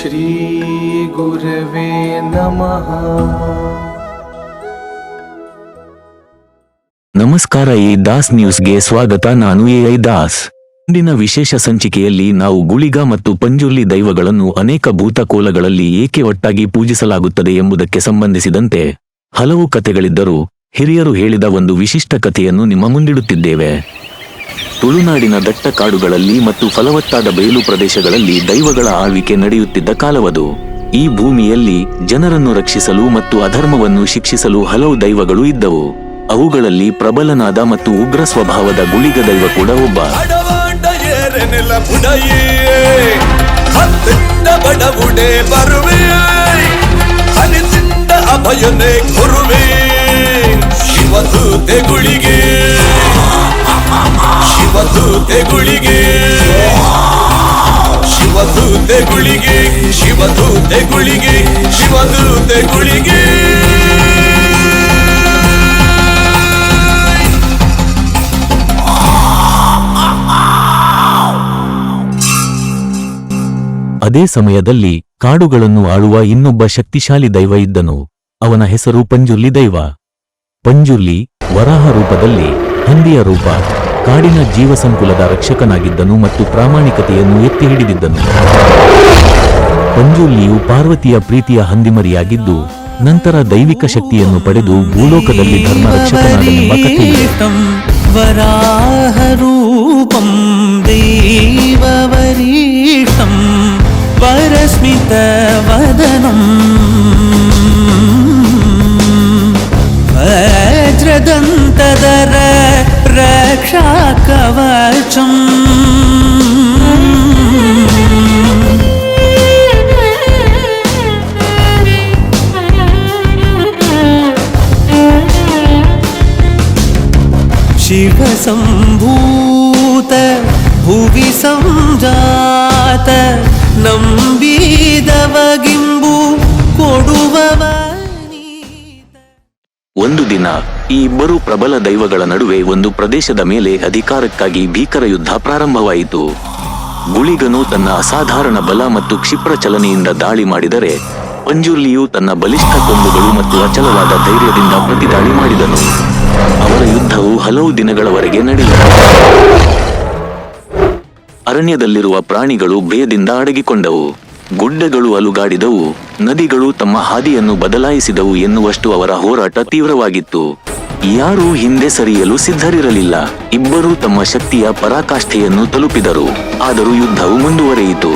श्रीगुरवे नमः ನಮಸ್ಕಾರ ಎ ದಾಸ್ ನ್ಯೂಸ್ಗೆ ಸ್ವಾಗತ ನಾನು ಎಐ ದಾಸ್ ಇಂದಿನ ವಿಶೇಷ ಸಂಚಿಕೆಯಲ್ಲಿ ನಾವು ಗುಳಿಗ ಮತ್ತು ಪಂಜುರ್ಲಿ ದೈವಗಳನ್ನು ಅನೇಕ ಭೂತಕೋಲಗಳಲ್ಲಿ ಏಕೆ ಒಟ್ಟಾಗಿ ಪೂಜಿಸಲಾಗುತ್ತದೆ ಎಂಬುದಕ್ಕೆ ಸಂಬಂಧಿಸಿದಂತೆ ಹಲವು ಕಥೆಗಳಿದ್ದರೂ ಹಿರಿಯರು ಹೇಳಿದ ಒಂದು ವಿಶಿಷ್ಟ ಕಥೆಯನ್ನು ನಿಮ್ಮ ಮುಂದಿಡುತ್ತಿದ್ದೇವೆ ತುಳುನಾಡಿನ ದಟ್ಟ ಕಾಡುಗಳಲ್ಲಿ ಮತ್ತು ಫಲವತ್ತಾದ ಬಯಲು ಪ್ರದೇಶಗಳಲ್ಲಿ ದೈವಗಳ ಆಳ್ವಿಕೆ ನಡೆಯುತ್ತಿದ್ದ ಕಾಲವದು. ಈ ಭೂಮಿಯಲ್ಲಿ ಜನರನ್ನು ರಕ್ಷಿಸಲು ಮತ್ತು ಅಧರ್ಮವನ್ನು ಶಿಕ್ಷಿಸಲು ಹಲವು ದೈವಗಳು ಇದ್ದವು. ಅವುಗಳಲ್ಲಿ ಪ್ರಬಲನಾದ ಮತ್ತು ಉಗ್ರ ಸ್ವಭಾವದ ಗುಳಿಗ ದೈವ ಕೂಡ ಒಬ್ಬ. ಅಭಯನೆ ಕೊರುವೆ ಶಿವದೂತೆ ಗುಳಿಗೆ. ಗುಳಿಗೆ ಶಿವದೂತೆ ಗುಳಿಗೆ ಶಿವದೂತೆ ಗುಳಿಗೆ ಶಿವದೂತೆ ಗುಳಿಗೆ ಅದೇ ಸಮಯದಲ್ಲಿ ಕಾಡುಗಳನ್ನು ಆಳುವ ಇನ್ನೊಬ್ಬ ಶಕ್ತಿಶಾಲಿ ದೈವ ಇದ್ದನು. ಅವನ ಹೆಸರು ಪಂಜುರ್ಲಿ ದೈವ. ಪಂಜುರ್ಲಿ ವರಾಹ ರೂಪದಲ್ಲಿ ಹಂದಿಯ ರೂಪ. ಕಾಡಿನ ಜೀವಸಂಕುಲದ ರಕ್ಷಕನಾಗಿದ್ದನು ಮತ್ತು ಪ್ರಾಮಾಣಿಕತೆಯನ್ನು ಎತ್ತಿ ಹಿಡಿದಿದ್ದನು. ಪಂಜುರ್ಲಿಯು ಪಾರ್ವತಿಯ ಪ್ರೀತಿಯ ಹಂದಿಮರಿಯಾಗಿದ್ದು, ನಂತರ ದೈವಿಕ ಶಕ್ತಿಯನ್ನು ಪಡೆದು ಭೂಲೋಕದಲ್ಲಿ ಧರ್ಮ ರಕ್ಷಕನಾದನೆಂಬ ಕಥೆಯಿದೆ. രക്ഷാകവചം ശിവസംഭൂത ഭുവി സംജാത ನಂಬಿದವಗಿಂಬು ಕೊಡುವವ ಒಂದು ದಿನ ಈ ಇಬ್ಬರು ಪ್ರಬಲ ದೈವಗಳ ನಡುವೆ ಒಂದು ಪ್ರದೇಶದ ಮೇಲೆ ಅಧಿಕಾರಕ್ಕಾಗಿ ಭೀಕರ ಯುದ್ಧ ಪ್ರಾರಂಭವಾಯಿತು. ಗುಳಿಗನು ತನ್ನ ಅಸಾಧಾರಣ ಬಲ ಮತ್ತು ಕ್ಷಿಪ್ರ ಚಲನೆಯಿಂದ ದಾಳಿ ಮಾಡಿದರೆ, ಪಂಜುರ್ಲಿಯು ತನ್ನ ಬಲಿಷ್ಠ ಕೊಂಬುಗಳು ಮತ್ತು ಅಚಲವಾದ ಧೈರ್ಯದಿಂದ ಪ್ರತಿದಾಳಿ ಮಾಡಿದನು. ಅವರ ಯುದ್ಧವು ಹಲವು ದಿನಗಳವರೆಗೆ ನಡೆಯಿತು. ಅರಣ್ಯದಲ್ಲಿರುವ ಪ್ರಾಣಿಗಳು ಭಯದಿಂದ ಅಡಗಿಕೊಂಡವು. ಗುಡ್ಡಗಳು ಅಲುಗಾಡಿದವು. ನದಿಗಳು ತಮ್ಮ ಹಾದಿಯನ್ನು ಬದಲಾಯಿಸಿದವು ಎನ್ನುವಷ್ಟು ಅವರ ಹೋರಾಟ ತೀವ್ರವಾಗಿತ್ತು. ಯಾರೂ ಹಿಂದೆ ಸರಿಯಲು ಸಿದ್ಧರಿರಲಿಲ್ಲ. ಇಬ್ಬರೂ ತಮ್ಮ ಶಕ್ತಿಯ ಪರಾಕಾಷ್ಠೆಯನ್ನು ತಲುಪಿದರು. ಆದರೂ ಯುದ್ಧವು ಮುಂದುವರೆಯಿತು.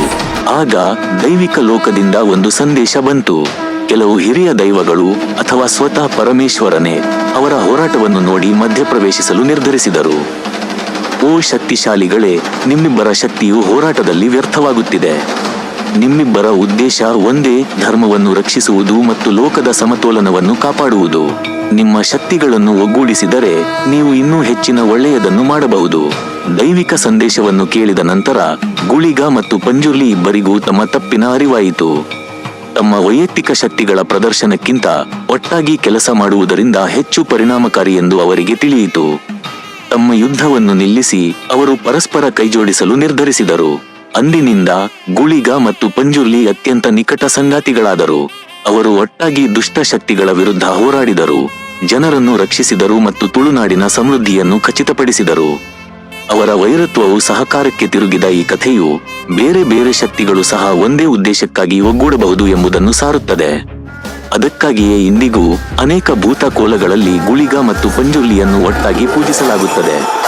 ಆಗ ದೈವಿಕ ಲೋಕದಿಂದ ಒಂದು ಸಂದೇಶ ಬಂತು. ಕೆಲವು ಹಿರಿಯ ದೈವಗಳು ಅಥವಾ ಸ್ವತಃ ಪರಮೇಶ್ವರನೇ ಅವರ ಹೋರಾಟವನ್ನು ನೋಡಿ ಮಧ್ಯಪ್ರವೇಶಿಸಲು ನಿರ್ಧರಿಸಿದರು. ಓ ಶಕ್ತಿಶಾಲಿಗಳೇ, ನಿಮ್ಮಿಬ್ಬರ ಶಕ್ತಿಯು ಹೋರಾಟದಲ್ಲಿ ವ್ಯರ್ಥವಾಗುತ್ತಿದೆ. ನಿಮ್ಮಿಬ್ಬರ ಉದ್ದೇಶ ಒಂದೇ, ಧರ್ಮವನ್ನು ರಕ್ಷಿಸುವುದು ಮತ್ತು ಲೋಕದ ಸಮತೋಲನವನ್ನು ಕಾಪಾಡುವುದು. ನಿಮ್ಮ ಶಕ್ತಿಗಳನ್ನು ಒಗ್ಗೂಡಿಸಿದರೆ ನೀವು ಇನ್ನೂ ಹೆಚ್ಚಿನ ಒಳ್ಳೆಯದನ್ನು ಮಾಡಬಹುದು. ದೈವಿಕ ಸಂದೇಶವನ್ನು ಕೇಳಿದ ನಂತರ, ಗುಳಿಗ ಮತ್ತು ಪಂಜುರ್ಲಿ ಇಬ್ಬರಿಗೂ ತಮ್ಮ ತಪ್ಪಿನ ಅರಿವಾಯಿತು. ತಮ್ಮ ವೈಯಕ್ತಿಕ ಶಕ್ತಿಗಳ ಪ್ರದರ್ಶನಕ್ಕಿಂತ ಒಟ್ಟಾಗಿ ಕೆಲಸ ಮಾಡುವುದರಿಂದ ಹೆಚ್ಚು ಪರಿಣಾಮಕಾರಿ ಎಂದು ಅವರಿಗೆ ತಿಳಿಯಿತು. ತಮ್ಮ ಯುದ್ಧವನ್ನು ನಿಲ್ಲಿಸಿ, ಅವರು ಪರಸ್ಪರ ಕೈಜೋಡಿಸಲು ನಿರ್ಧರಿಸಿದರು. ಅಂದಿನಿಂದ ಗುಳಿಗ ಮತ್ತು ಪಂಜುರ್ಲಿ ಅತ್ಯಂತ ನಿಕಟ ಸಂಗಾತಿಗಳಾದರು. ಅವರು ಒಟ್ಟಾಗಿ ದುಷ್ಟ ಶಕ್ತಿಗಳ ವಿರುದ್ಧ ಹೋರಾಡಿದರು. ಜನರನ್ನು ರಕ್ಷಿಸಿದರು ಮತ್ತು ತುಳುನಾಡಿನ ಸಮೃದ್ಧಿಯನ್ನು ಖಚಿತಪಡಿಸಿದರು. ಅವರ ವೈರತ್ವವು ಸಹಕಾರಕ್ಕೆ ತಿರುಗಿದ ಈ ಕಥೆಯು ಬೇರೆ ಬೇರೆ ಶಕ್ತಿಗಳು ಸಹ ಒಂದೇ ಉದ್ದೇಶಕ್ಕಾಗಿ ಒಗ್ಗೂಡಬಹುದು ಎಂಬುದನ್ನು ಸಾರುತ್ತದೆ. ಅದಕ್ಕಾಗಿಯೇ ಇಂದಿಗೂ ಅನೇಕ ಭೂತಕೋಲಗಳಲ್ಲಿ ಗುಳಿಗ ಮತ್ತು ಪಂಜುರ್ಲಿಯನ್ನು ಒಟ್ಟಾಗಿ ಪೂಜಿಸಲಾಗುತ್ತದೆ.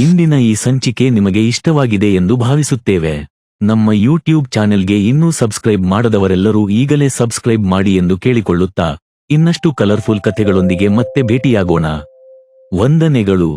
ಇಂದಿನ ಈ ಸಂಚಿಕೆ ನಿಮಗೆ ಇಷ್ಟವಾಗಿದೆ ಎಂದು ಭಾವಿಸುತ್ತೇವೆ. ನಮ್ಮ ಯೂಟ್ಯೂಬ್ ಚಾನೆಲ್ಗೆ ಇನ್ನೂ ಸಬ್ಸ್ಕ್ರೈಬ್ ಮಾಡದವರೆಲ್ಲರೂ ಈಗಲೇ ಸಬ್ಸ್ಕ್ರೈಬ್ ಮಾಡಿ ಎಂದು ಕೇಳಿಕೊಳ್ಳುತ್ತಾ, ಇನ್ನಷ್ಟು ಕಲರ್ಫುಲ್ ಕಥೆಗಳೊಂದಿಗೆ ಮತ್ತೆ ಭೇಟಿಯಾಗೋಣ. ವಂದನೆಗಳು.